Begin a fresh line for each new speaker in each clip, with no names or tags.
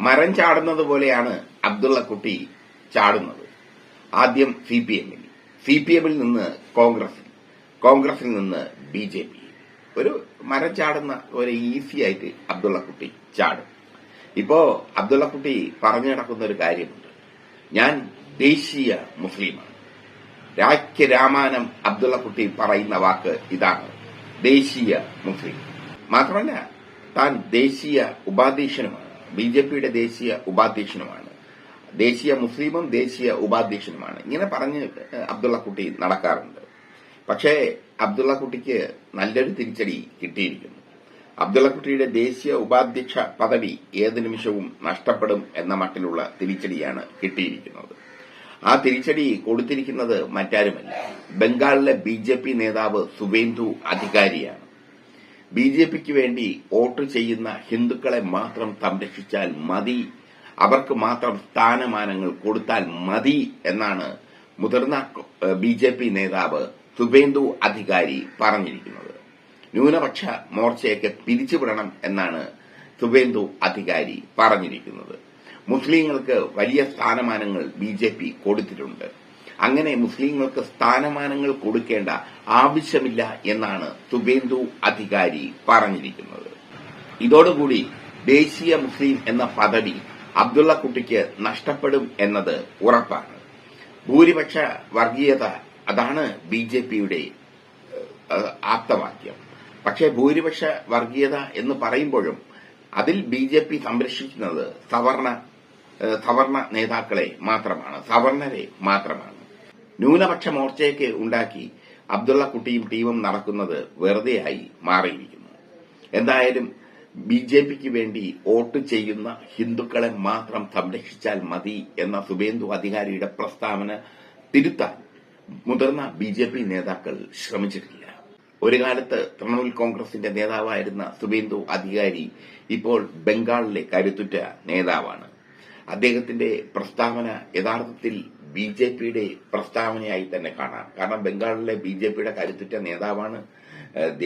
മരം ചാടുന്നത് പോലെയാണ് അബ്ദുള്ളക്കുട്ടി ചാടുന്നത്. ആദ്യം സി പി എമ്മിൽ. സി പി എമ്മിൽ നിന്ന് കോൺഗ്രസിൽ. കോൺഗ്രസിൽ നിന്ന് ബി ജെ പി. ഒരു മരം ചാടുന്ന ഒരു ഈസി ആയിട്ട് അബ്ദുള്ളക്കുട്ടി ചാടും. ഇപ്പോ അബ്ദുള്ളക്കുട്ടി പറഞ്ഞു നടക്കുന്ന ഒരു കാര്യമുണ്ട്. ഞാൻ ദേശീയ മുസ്ലിമാണ്. രാജ്യരാമാനം അബ്ദുള്ളക്കുട്ടി പറയുന്ന വാക്ക് ഇതാണ്. ദേശീയ മുസ്ലിം. മാത്രമല്ല താൻ ദേശീയ ഉപാധ്യക്ഷനുമാണ്. ബി ജെ പിയുടെ ദേശീയ ഉപാധ്യക്ഷനുമാണ്. ദേശീയ മുസ്ലിമും ദേശീയ ഉപാധ്യക്ഷനുമാണ്. ഇങ്ങനെ പറഞ്ഞ് അബ്ദുള്ളക്കുട്ടി നടക്കാറുണ്ട്. പക്ഷേ അബ്ദുള്ളക്കുട്ടിക്ക് നല്ലൊരു തിരിച്ചടി കിട്ടിയിരിക്കുന്നു. അബ്ദുള്ളക്കുട്ടിയുടെ ദേശീയ ഉപാധ്യക്ഷ പദവി ഏത് നിമിഷവും നഷ്ടപ്പെടും എന്ന മട്ടിലുള്ള തിരിച്ചടിയാണ് കിട്ടിയിരിക്കുന്നത്. ആ തിരിച്ചടി കൊടുത്തിരിക്കുന്നത് മറ്റാരുമല്ല. ബംഗാളിലെ ബി നേതാവ് സുവേന്ദു അധികാരിയാണ്. ബി ജെ പിക്ക് വേണ്ടി വോട്ട് ചെയ്യുന്ന ഹിന്ദുക്കളെ മാത്രം സംരക്ഷിച്ചാൽ മതി. അവർക്ക് മാത്രം സ്ഥാനമാനങ്ങൾ കൊടുത്താൽ മതി എന്നാണ് മുതിർന്ന ബി ജെ പി നേതാവ് സുബേന്ദു അധികാരി പറഞ്ഞിരിക്കുന്നത്. ന്യൂനപക്ഷ മോർച്ചയൊക്കെ പിരിച്ചുവിടണം എന്നാണ് സുബേന്ദു അധികാരി പറഞ്ഞിരിക്കുന്നത്. മുസ്ലിങ്ങൾക്ക് വലിയ സ്ഥാനമാനങ്ങൾ ബി കൊടുത്തിട്ടുണ്ട്. അങ്ങനെ മുസ്ലിങ്ങൾക്ക് സ്ഥാനമാനങ്ങൾ കൊടുക്കേണ്ട ആവശ്യമില്ല എന്നാണ് സുബേന്ദു അധികാരി പറഞ്ഞിരിക്കുന്നത്. ഇതോടുകൂടി ദേശീയ മുസ്ലിം എന്ന പദവി അബ്ദുള്ള കുട്ടിക്ക് നഷ്ടപ്പെടും എന്നത് ഉറപ്പാണ്. ഭൂരിപക്ഷ വർഗീയത അതാണ് ബി ജെ പിയുടെ ആപ്തവാക്യം. പക്ഷേ ഭൂരിപക്ഷ വർഗീയത എന്ന് പറയുമ്പോഴും അതിൽ ബി ജെ പി സംരക്ഷിക്കുന്നത് സവർണ സവർണ നേതാക്കളെ മാത്രമാണ് സവർണരെ മാത്രമാണ്. ന്യൂനപക്ഷ മോർച്ചയൊക്കെ ഉണ്ടാക്കി അബ്ദുള്ള കുട്ടിയും ടീമും നടക്കുന്നത് വെറുതെയായി മാറിയിരിക്കുന്നു. എന്തായാലും ബി ജെ പിക്ക് വേണ്ടി വോട്ട് ചെയ്യുന്ന ഹിന്ദുക്കളെ മാത്രം സംരക്ഷിച്ചാൽ മതി എന്ന സുബേന്ദു അധികാരിയുടെ പ്രസ്താവന തിരുത്താൻ മുതിർന്ന ബി ജെ പി നേതാക്കൾ ശ്രമിച്ചിട്ടില്ല. ഒരു കാലത്ത് തൃണമൂൽ കോൺഗ്രസിന്റെ നേതാവായിരുന്ന സുബേന്ദു അധികാരി ഇപ്പോൾ ബംഗാളിലെ കരുത്തുറ്റ നേതാവാണ്. അദ്ദേഹത്തിന്റെ പ്രസ്താവന യഥാർത്ഥത്തിൽ ബി ജെ പിയുടെ പ്രസ്താവനയായി തന്നെ കാണാം. കാരണം ബംഗാളിലെ ബി ജെ പിയുടെ കരുത്തുറ്റ നേതാവാണ്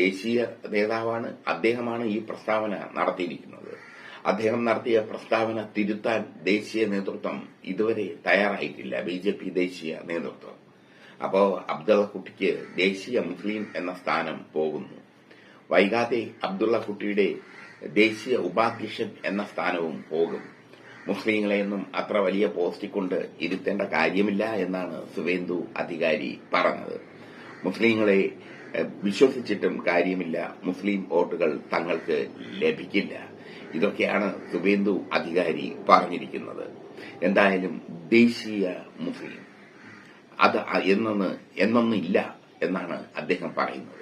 ദേശീയ നേതാവാണ് അദ്ദേഹമാണ് ഈ പ്രസ്താവന നടത്തിയിരിക്കുന്നത്. അദ്ദേഹം നടത്തിയ പ്രസ്താവന തിരുത്താൻ ദേശീയ നേതൃത്വം ഇതുവരെ തയ്യാറായിട്ടില്ല ബി ജെ പി ദേശീയ നേതൃത്വം. അപ്പോ അബ്ദുള്ള കുട്ടിക്ക് ദേശീയ മുസ്ലിം എന്ന സ്ഥാനം പോകുന്നു. വൈകാതെ അബ്ദുള്ള കുട്ടിയുടെ ദേശീയ ഉപാധ്യക്ഷൻ എന്ന സ്ഥാനവും പോകും. മുസ്ലിങ്ങളെയൊന്നും അത്ര വലിയ പോസ്റ്റിൽ കൊണ്ട് ഇരുത്തേണ്ട കാര്യമില്ല എന്നാണ് സുവേന്ദു അധികാരി പറഞ്ഞത്. മുസ്ലിങ്ങളെ വിശ്വസിച്ചിട്ടും കാര്യമില്ല. മുസ്ലിം വോട്ടുകൾ തങ്ങൾക്ക് ലഭിക്കില്ല. ഇതൊക്കെയാണ് സുവേന്ദു അധികാരി പറഞ്ഞിരിക്കുന്നത്. എന്തായാലും ദേശീയ മുസ്ലിം. അത് എന്നൊന്ന് എന്നൊന്നില്ല എന്നാണ് അദ്ദേഹം പറയുന്നത്.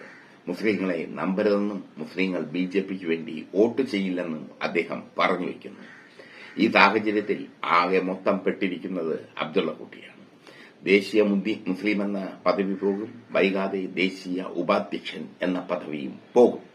മുസ്ലിങ്ങളെ നമ്പരുതെന്നും മുസ്ലിങ്ങൾ ബി ജെ പിക്ക് വേണ്ടി വോട്ട് ചെയ്യില്ലെന്നും അദ്ദേഹം പറഞ്ഞു വയ്ക്കുന്നു ഈ സാഹചര്യത്തിൽ ആകെ മൊത്തം പെട്ടിരിക്കുന്നത് അബ്ദുള്ള കുട്ടിയാണ്. ദേശീയ മുസ്ലിം എന്ന പദവി പോകും വൈകാതെ ദേശീയ ഉപാധ്യക്ഷൻ എന്ന പദവിയും പോകും.